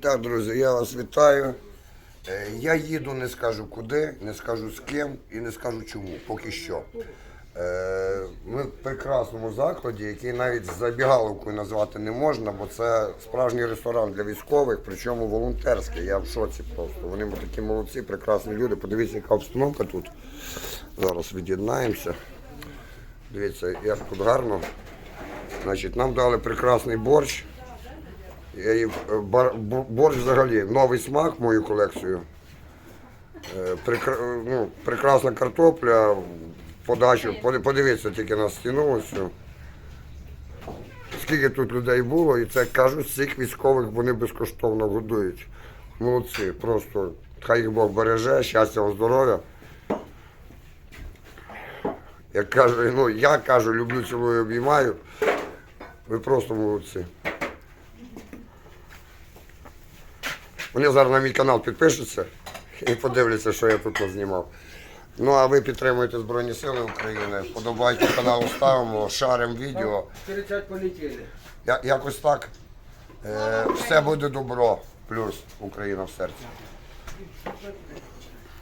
Так, друзі, я вас вітаю. Е, Я їду, не скажу куди, не скажу з ким і не скажу чому, поки що. Е, Ми в прекрасному закладі, який навіть забігаловкою назвати не можна, бо це справжній ресторан для військових, причому волонтерський. Я в шоці просто. Вони такі молодці, прекрасні люди. Подивіться, яка обстановка тут. Зараз від'єднаємося. Дивіться, як тут гарно. Значить, нам дали прекрасний борщ. Я їв е, бар- бо- борщ взагалі, новий смак в мою колекцію. Е, прекра- ну, прекрасна картопля, подачу. Поди- Подивіться тільки на стіну. Ось. Скільки тут людей було, і це кажуть, цих військових вони безкоштовно годують. Молодці, просто хай їх Бог береже, щастя, вам, здоров'я. Як кажу, ну, я кажу, люблю, цілую, обіймаю. Ви просто молодці. Вони зараз на мій канал підпишуться і подивляться, що я тут знімав. Ну а ви підтримуєте Збройні Сили України, подобайте канал, ставимо, шаримо відео. Кричать полетіли. Я, якось так. Е, все буде добро. Плюс Україна в серці.